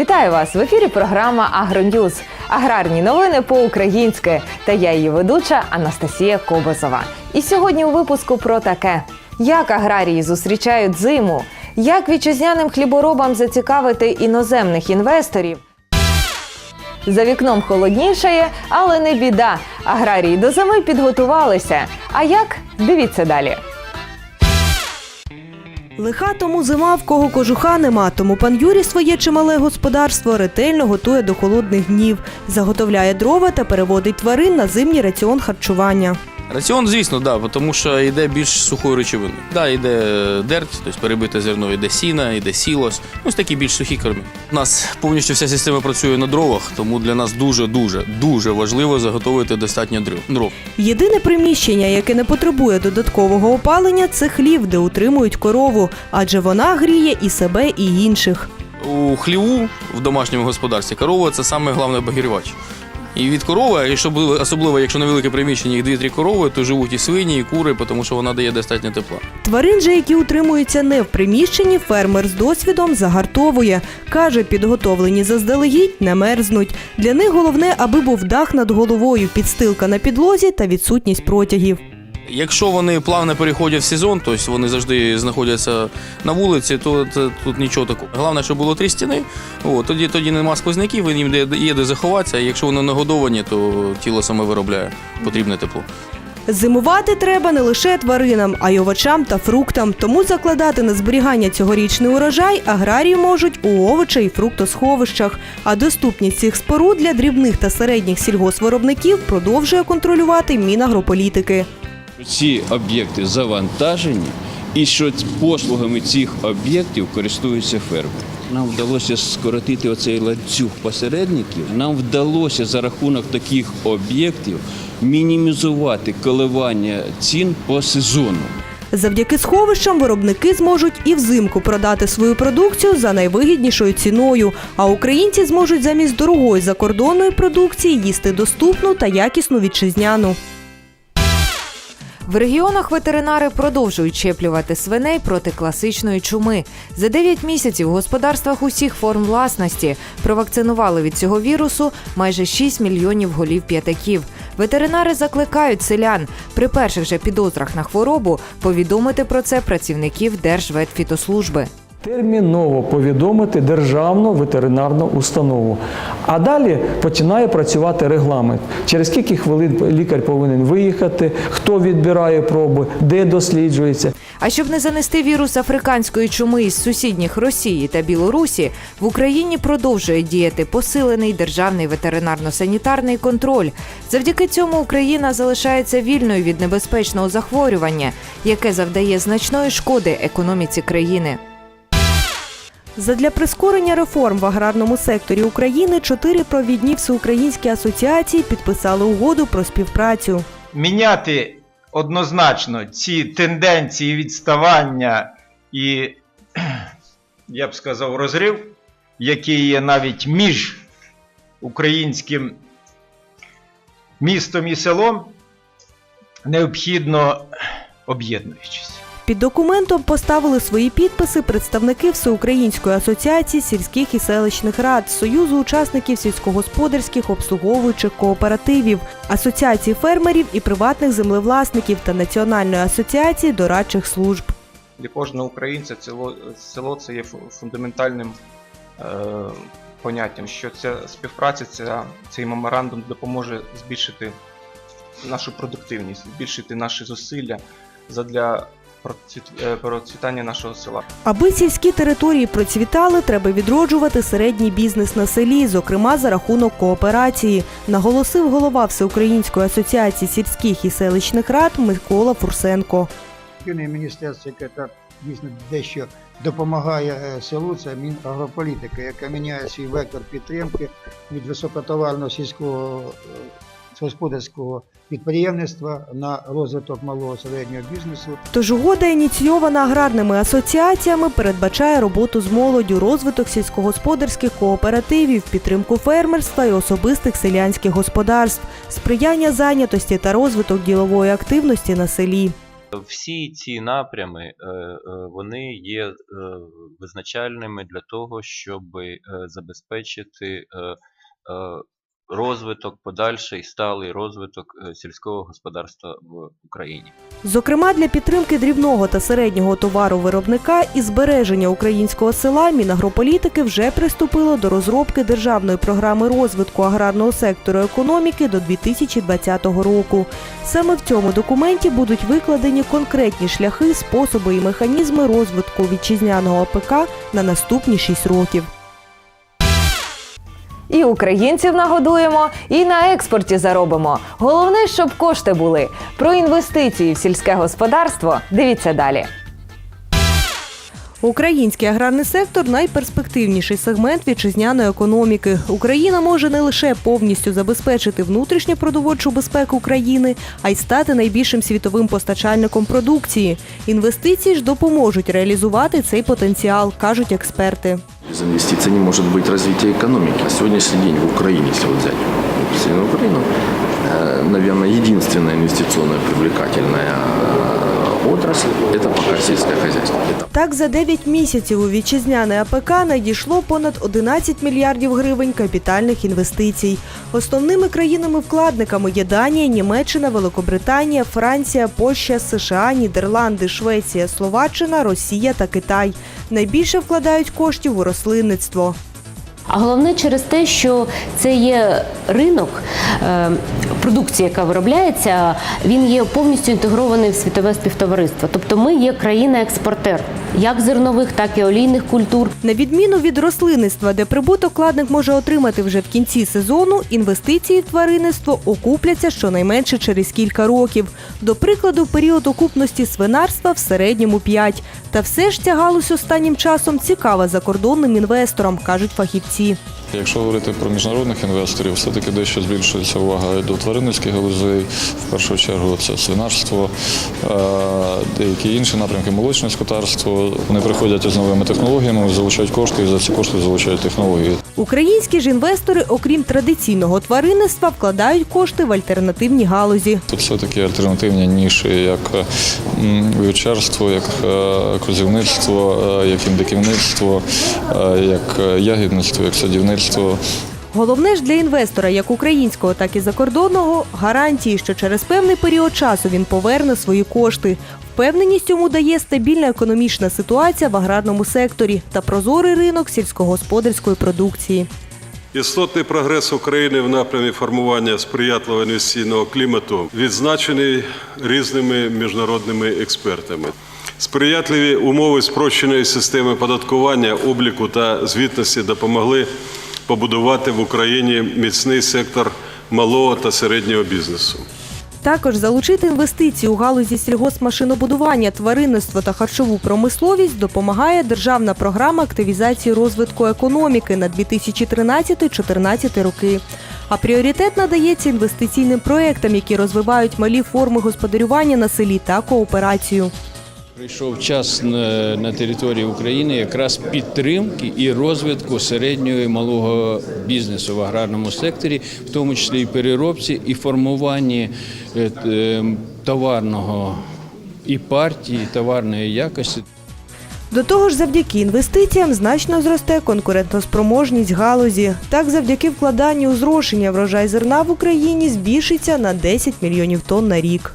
Вітаю вас в ефірі. Програма Агроньюз. Аграрні новини по-українськи. Та я її ведуча Анастасія Кобозова. І сьогодні у випуску про таке: як аграрії зустрічають зиму, як вітчизняним хліборобам зацікавити іноземних інвесторів. За вікном холоднішає, але не біда. Аграрії до зими підготувалися. А як? Дивіться далі. Лиха тому зима, в кого кожуха нема, тому пан Юрій своє чимале господарство ретельно готує до холодних днів, заготовляє дрова та переводить тварин на зимній раціон харчування. Раціон, звісно, да, тому що йде більш сухої речовини. Да, йде дерть, тобто перебите зерно, йде сіна, йде сілос. Ось такі більш сухі корми. У нас повністю вся система працює на дровах, тому для нас дуже, дуже, дуже важливо заготовити достатньо дров. дров. Єдине приміщення, яке не потребує додаткового опалення, це хлів, де утримують корову, адже вона гріє і себе, і інших. У хліву в домашньому господарстві корова це саме головний обогрівач. І від корови, і щоб особливо, якщо на велике приміщення їх 2-3 корови, то живуть і свині, і кури, тому що вона дає достатньо тепла. Тварин же, які утримуються не в приміщенні, фермер з досвідом загартовує. Каже, підготовлені заздалегідь не мерзнуть. Для них головне, аби був дах над головою, підстилка на підлозі та відсутність протягів. Якщо вони плавно переходять в сезон, тобто вони завжди знаходяться на вулиці, то тут нічого такого. Головне, щоб було три стіни, о, тоді, тоді нема сквозняків, їм є де заховатися, якщо вони нагодовані, то тіло саме виробляє потрібне тепло. Зимувати треба не лише тваринам, а й овочам та фруктам. Тому закладати на зберігання цьогорічний урожай аграрії можуть у овоча і фруктосховищах. А доступність цих споруд для дрібних та середніх сільгоспвиробників продовжує контролювати Мінагрополітики. Ці об'єкти завантажені, і що послугами цих об'єктів користуються фермери. Нам вдалося скоротити оцей ланцюг посередників. Нам вдалося за рахунок таких об'єктів мінімізувати коливання цін по сезону. Завдяки сховищам виробники зможуть і взимку продати свою продукцію за найвигіднішою ціною. А українці зможуть замість дорогої закордонної продукції їсти доступну та якісну вітчизняну. В регіонах ветеринари продовжують щеплювати свиней проти класичної чуми. За 9 місяців в господарствах усіх форм власності провакцинували від цього вірусу майже 6 мільйонів голів п'ятаків. Ветеринари закликають селян при перших же підозрах на хворобу повідомити про це працівників Держветфітослужби. Терміново повідомити державну ветеринарну установу. А далі починає працювати регламент. Через скільки хвилин лікар повинен виїхати, хто відбирає проби, де досліджується. А щоб не занести вірус африканської чуми із сусідніх Росії та Білорусі, в Україні продовжує діяти посилений державний ветеринарно-санітарний контроль. Завдяки цьому Україна залишається вільною від небезпечного захворювання, яке завдає значної шкоди економіці країни. Задля прискорення реформ в аграрному секторі України чотири провідні всеукраїнські асоціації підписали угоду про співпрацю. міняти однозначно ці тенденції відставання і, я б сказав, розрив, який є навіть між українським містом і селом, необхідно об'єднуючись. Під документом поставили свої підписи представники Всеукраїнської асоціації сільських і селищних рад, Союзу учасників сільськогосподарських обслуговуючих кооперативів, асоціації фермерів і приватних землевласників та Національної асоціації дорадчих служб. для кожного українця село, село це є фундаментальним е, поняттям, що ця співпраця, ця, цей меморандум допоможе збільшити нашу продуктивність, збільшити наші зусилля задля процвітання нашого села. Аби сільські території процвітали, треба відроджувати середній бізнес на селі, зокрема за рахунок кооперації, наголосив голова Всеукраїнської асоціації сільських і селищних рад Микола Фурсенко. Міністерство, яке так дійсно дещо допомагає е, селу, це Мінагрополітика, яка міняє свій вектор підтримки від високотоварного сільського е, господарського підприємництва на розвиток малого середнього бізнесу. Тож угода, ініційована аграрними асоціаціями, передбачає роботу з молоддю, розвиток сільськогосподарських кооперативів, підтримку фермерства і особистих селянських господарств, сприяння зайнятості та розвиток ділової активності на селі. Всі ці напрями е, е, вони є е, визначальними для того, щоб забезпечити розвиток, подальший сталий розвиток е, сільського господарства в Україні. Зокрема, для підтримки дрібного та середнього товаровиробника і збереження українського села Мінагрополітики вже приступило до розробки державної програми розвитку аграрного сектору економіки до 2020 року. Саме в цьому документі будуть викладені конкретні шляхи, способи і механізми розвитку вітчизняного АПК на наступні 6 років. І українців нагодуємо, і на експорті заробимо. Головне, щоб кошти були. Про інвестиції в сільське господарство дивіться далі. Український аграрний сектор найперспективніший сегмент вітчизняної економіки. Україна може не лише повністю забезпечити внутрішню продовольчу безпеку країни, а й стати найбільшим світовим постачальником продукції. Інвестиції ж допоможуть реалізувати цей потенціал, кажуть експерти. Без инвестиций не может быть развития экономики. На сегодняшний день в Украине, если вот взять Северную Украину, э, наверное, единственная инвестиционная привлекательная э, отрасль – это пока сельское хозяйство. Так, за 9 місяців у вітчизняне АПК надійшло понад 11 мільярдів гривень капітальних інвестицій. Основними країнами-вкладниками є Данія, Німеччина, Великобританія, Франція, Польща, США, Нідерланди, Швеція, Словаччина, Росія та Китай. Найбільше вкладають коштів у рослинництво. А головне через те, що це є ринок е, продукції, яка виробляється, він є повністю інтегрований в світове співтовариство. Тобто ми є країна-експортер як зернових, так і олійних культур. На відміну від рослинництва, де прибуток вкладник може отримати вже в кінці сезону, інвестиції в тваринництво окупляться щонайменше через кілька років. До прикладу, період окупності свинарства в середньому 5. Та все ж ця галузь останнім часом цікава закордонним інвесторам, кажуть фахівці. Якщо говорити про міжнародних інвесторів, все-таки дещо збільшується увага до тваринницьких галузей. В першу чергу це свинарство, е, деякі інші напрямки, молочне скотарство. Вони приходять із новими технологіями, залучають кошти і за ці кошти залучають технології. Українські ж інвестори, окрім традиційного тваринництва, вкладають кошти в альтернативні галузі. Тут все-таки альтернативні ніші, як е, вівчарство, як е, козівництво, е, як індиківництво, як ягідництво, як садівництво. Головне ж для інвестора, як українського, так і закордонного, гарантії, що через певний період часу він поверне свої кошти. Впевненість йому дає стабільна економічна ситуація в аграрному секторі та прозорий ринок сільськогосподарської продукції. Істотний прогрес України в напрямі формування сприятливого інвестиційного клімату відзначений різними міжнародними експертами. Сприятливі умови спрощеної системи податкування, обліку та звітності допомогли побудувати в Україні міцний сектор малого та середнього бізнесу. Також залучити інвестиції у галузі сільгоспмашинобудування, тваринництво та харчову промисловість допомагає державна програма активізації розвитку економіки на 2013-2014 роки. А пріоритет надається інвестиційним проектам, які розвивають малі форми господарювання на селі та кооперацію. Прийшов час на, на території України якраз підтримки і розвитку середнього і малого бізнесу в аграрному секторі, в тому числі і переробці, і формуванні е, е, товарного і партії, і товарної якості. До того ж, завдяки інвестиціям значно зросте конкурентоспроможність галузі. Так, завдяки вкладанню у зрошення врожай зерна в Україні збільшиться на 10 мільйонів тонн на рік.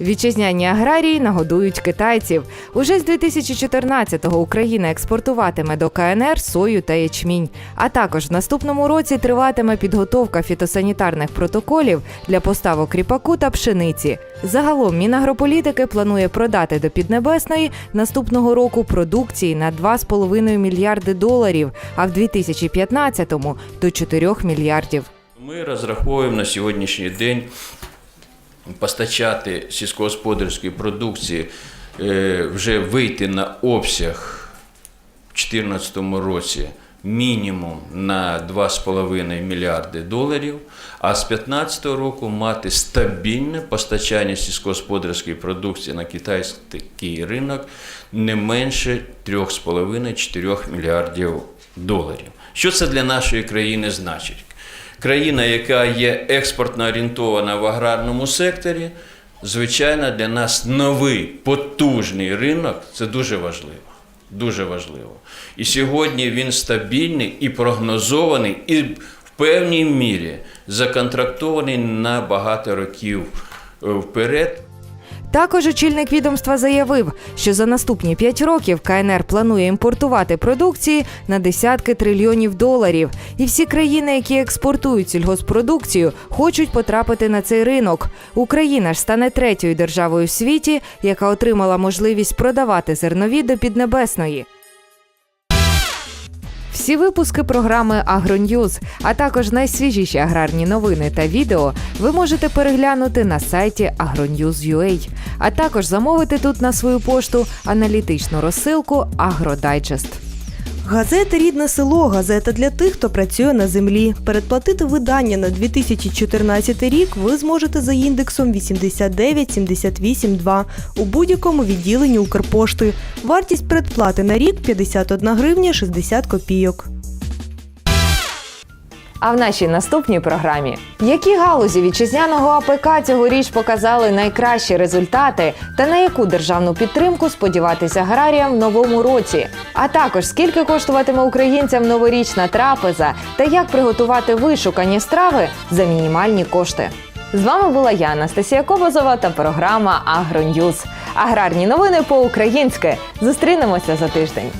Вітчизняні аграрії нагодують китайців. Уже з 2014-го Україна експортуватиме до КНР сою та ячмінь. А також в наступному році триватиме підготовка фітосанітарних протоколів для поставок ріпаку та пшениці. Загалом Мінагрополітики планує продати до Піднебесної наступного року продукції на 2,5 мільярди доларів, а в 2015-му – до 4 мільярдів. Ми розраховуємо на сьогоднішній день постачати сільськогосподарської продукції, е, вже вийти на обсяг в 2014 році мінімум на 2,5 мільярди доларів, а з 2015 року мати стабільне постачання сільськогосподарської продукції на китайський ринок не менше 3,5-4 мільярдів доларів. Що це для нашої країни значить? Країна, яка є експортно орієнтована в аграрному секторі, Звичайно, для нас новий потужний ринок це дуже важливо. Дуже важливо. І сьогодні він стабільний і прогнозований, і в певній мірі законтрактований на багато років е, вперед. Також очільник відомства заявив, що за наступні 5 років КНР планує імпортувати продукції на десятки трильйонів доларів. І всі країни, які експортують сільгоспродукцію, хочуть потрапити на цей ринок. Україна ж стане третьою державою в світі, яка отримала можливість продавати зернові до Піднебесної. Всі випуски програми «Агроньюз», а також найсвіжіші аграрні новини та відео ви можете переглянути на сайті agronews.ua, а також замовити тут на свою пошту аналітичну розсилку «Агродайджест». Газета Рідне село газета для тих, хто працює на землі. Передплатити видання на 2014 рік ви зможете за індексом 89782 у будь-якому відділенні Укрпошти. Вартість передплати на рік 51 гривня 60 копійок. А в нашій наступній програмі які галузі вітчизняного АПК цьогоріч показали найкращі результати та на яку державну підтримку сподіватися аграріям в новому році? А також скільки коштуватиме українцям новорічна трапеза та як приготувати вишукані страви за мінімальні кошти? З вами була я, Анастасія Кобозова та програма Агроньюз. Аграрні новини по-українськи. Зустрінемося за тиждень.